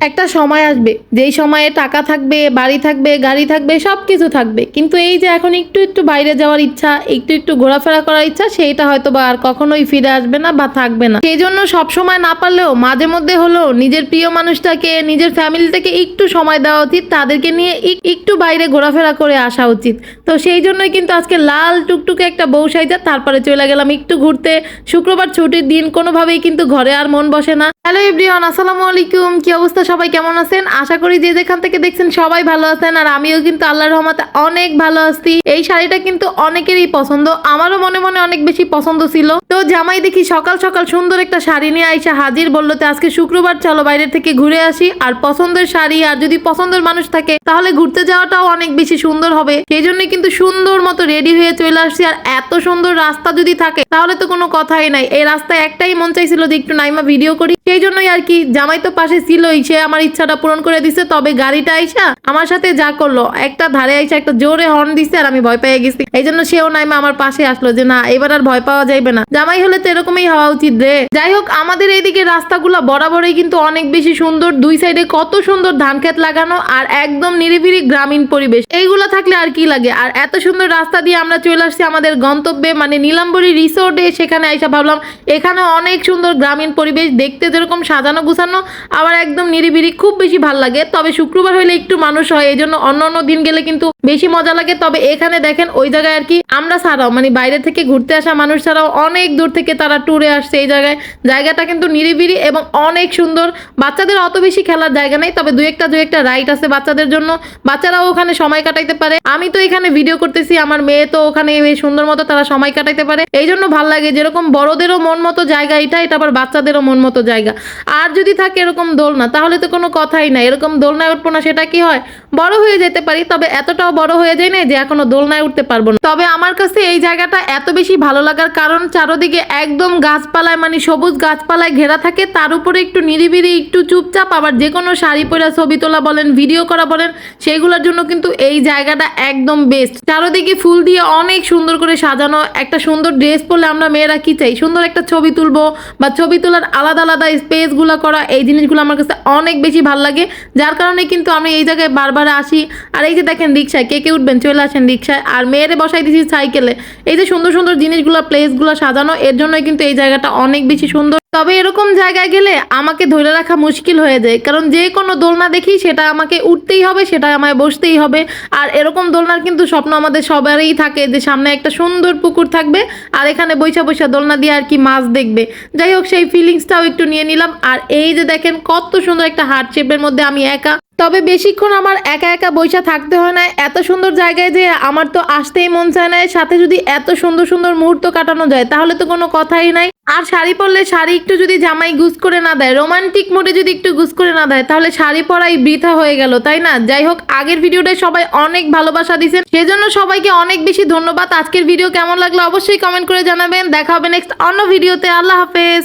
একটা সময় আসবে, যেই সময়ে টাকা থাকবে, বাড়ি থাকবে, গাড়ি থাকবে সব কিছু থাকবে। কিন্তু এই যে এখন একটু একটু বাইরে যাওয়ার ইচ্ছা, একটু একটু ঘোরাফেরা করার ইচ্ছা, সেইটা হয়তো বা আর কখনোই ফিরে আসবে না বা থাকবে না। সেই জন্য সব সময় না পারলেও মাঝে মধ্যে হলো নিজের প্রিয় মানুষটাকে, নিজের ফ্যামিলিটাকে একটু সময় দেওয়া উচিত, তাদেরকে নিয়ে এক- একটু বাইরে ঘোরাফেরা করে আসা উচিত। তো সেই জন্যই কিন্তু আজকে লাল টুকটুকে একটা বউ সাইজা, তারপরে চলে গেলাম একটু ঘুরতে। শুক্রবার ছুটির দিন, কোনোভাবেই কিন্তু ঘরে আর মন বসে না। হ্যালো এভরিওয়ান, আসসালামু আলাইকুম। কি অবস্থা? সবাই কেমন আছেন? আশা করি যে যেখান থেকে দেখছেন সবাই ভালো আছেন, আর আমিও কিন্তু আল্লাহর রহমতে অনেক ভালো আছি। এই শাড়িটা কিন্তু অনেকেরই পছন্দ, আমারও মনে মনে অনেক বেশি পছন্দ ছিল। তো জামাই দেখি সকাল সকাল সুন্দর একটা শাড়ি নিয়ে আইসা হাজির বলল, তো আজকে শুক্রবার, চলো বাইরে থেকে ঘুরে আসি। আর পছন্দের শাড়ি, আর যদি পছন্দের মানুষ থাকে, তাহলে ঘুরতে যাওয়াটাও অনেক বেশি সুন্দর হবে। সেই জন্য কিন্তু সুন্দর মতো রেডি হয়ে চলে আসছি। আর এত সুন্দর রাস্তা যদি থাকে, তাহলে তো কোনো কথাই নাই। এই রাস্তায় একটাই মন চাইছিল যে একটু নাইমা ভিডিও করি। সেই জন্যই আর কি, জামাই তো পাশে ছিলই, সে আমার ইচ্ছাটা পূরণ করে দিছে, তবে গাড়িটা আইসা আমার সাথে যা করল, একটা ধারে আইসা একটা জোরে হর্ন দিছে আর আমি ভয় পেয়ে গেছি। এই জন্য সেও নাইমা আমার পাশে আসলো যে, না, এবার আর ভয় পাওয়া যাইবে না। জামাই হলে তো এরকমই হওয়া উচিত রে। যাই হোক, আমাদের এইদিকে রাস্তাগুলো বরাবরই কিন্তু অনেক বেশি সুন্দর, দুই সাইডে কত সুন্দর ধান ক্ষেত লাগানো আর একদম নিরিবিলি গ্রামীণ পরিবেশ। এইগুলো থাকলে আর কি লাগে? আর এত সুন্দর রাস্তা দিয়ে আমরা চলে আসছি আমাদের গন্তব্যে মানে নীলাম্বরী রিসোর্টে সেখানে আইসা ভাবলাম এখানে অনেক সুন্দর গ্রামীণ পরিবেশ, দেখতে যেরকম সাজানো গুছানো আবার একদম নিরিবিরি খুব বেশি ভালো লাগে। তবে শুক্রবার হলে একটু মানুষ হয় এই জন্য অন্য অন্য দিন গেলে কিন্তু বেশি মজা লাগে, তবে এখানে দেখেন ওই জায়গায় আর কি আমরা ছাড়াও মানে বাইরে থেকে ঘুরতে আসা মানুষ ছাড়াও অনেক দূর থেকে তারা ট্যুরে আসছে এই জায়গায়। জায়গাটা কিন্তু নিরিবিলি এবং অনেক সুন্দর। বাচ্চাদের অত বেশি খেলার জায়গা নেই, তবে দু একটা দুই একটা রাইড আছে বাচ্চাদের জন্য। বাচ্চারাও ওখানে সময় কাটাইতে পারে। আমি তো এখানে ভিডিও করতেছি, আমার মেয়ে তো ওখানে সুন্দর মতো তারা সময় কাটাইতে পারে। এই জন্য ভালো লাগে যেরকম বড়দেরও মন মতো জায়গা এটা এটা আবার বাচ্চাদেরও মন মতো জায়গা। আর যদি থাকে এরকম দোলনা, তাহলে তো কোনো কথাই নাই। এরকম দোলনা উঠবো না সেটা কি হয়? বড় হয়ে যেতে পারি, তবে এতটাও বড় হয়ে যায় না যে এখনও দোলনায় উঠতে পারব না। তবে আমার কাছে এই জায়গাটা এত বেশি ভালো লাগার কারণ, চারোদিকে একদম গাছপালায় মানে সবুজ গাছপালায় ঘেরা থাকে, তার উপরে একটু নিরিবিলি, একটু চুপচাপ, আবার যে কোনো শাড়ি পরা, ছবি তোলা বলেন, ভিডিও করা বলেন, সেইগুলোর জন্য কিন্তু এই জায়গাটা একদম বেস্ট চারোদিকে ফুল দিয়ে অনেক সুন্দর করে সাজানো, একটা সুন্দর ড্রেস পরলে আমরা মেয়েরা কি চাই? সুন্দর একটা ছবি তুলবো বা ছবি তোলার আলাদা আলাদা স্পেসগুলো করা, এই জিনিসগুলো আমার কাছে অনেক বেশি ভালো লাগে। যার কারণে কিন্তু আমি এই জায়গায় বারবার আসি। আর এই যে দেখেন রিক্সায় কে কে উঠবেন? চলে আসেন রিক্সায় আর মেয়েরে বসাই দিয়েছি সাইকেলে। এই যে সুন্দর সুন্দর জিনিসগুলো, প্লেসগুলো সাজানো, এর জন্যই কিন্তু এই জায়গাটা অনেক বেশি সুন্দর। তবে এরকম জায়গায় গেলে আমাকে ধরে রাখা মুশকিল হয়ে যায়। কারণ যে কোনো দোলনা দেখি সেটা আমাকে উঠতেই হবে সেটা আমায় বসতেই হবে। আর এরকম দোলনার কিন্তু স্বপ্ন আমাদের সবারই থাকে যে সামনে একটা সুন্দর পুকুর থাকবে আর এখানে বৈশা বৈশা দোলনা দিয়ে আর কি মাছ দেখবে। যাই হোক, সেই ফিলিংসটাও একটু নিয়ে নিলাম। আর এই যে দেখেন, কত সুন্দর একটা হার্ট শেপের মধ্যে আমি একা তবে বেশিক্ষণ আমার একা একা বৈশা থাকতে হয় না, এত সুন্দর জায়গায় যে আমার তো আসতেই মন চায় না সাথে যদি এত সুন্দর সুন্দর মুহূর্ত কাটানো যায় তাহলে তো কোনো কথাই নাই। আর শাড়ি পরলে শাড়ি একটু যদি জামাই গুজ করে না দেয়, রোমান্টিক মোডে যদি একটু গুজ করে না দেয়, তাহলে শাড়ি পরাই বৃথা হয়ে গেল, তাই না? যাই হোক, আগের ভিডিওটায় সবাই অনেক ভালোবাসা দিয়েছেন, সেজন্য সবাইকে অনেক বেশি ধন্যবাদ। আজকের ভিডিও কেমন লাগল অবশ্যই কমেন্ট করে জানাবেন। দেখা হবে নেক্সট অন্য ভিডিওতে। আল্লাহ হাফেজ।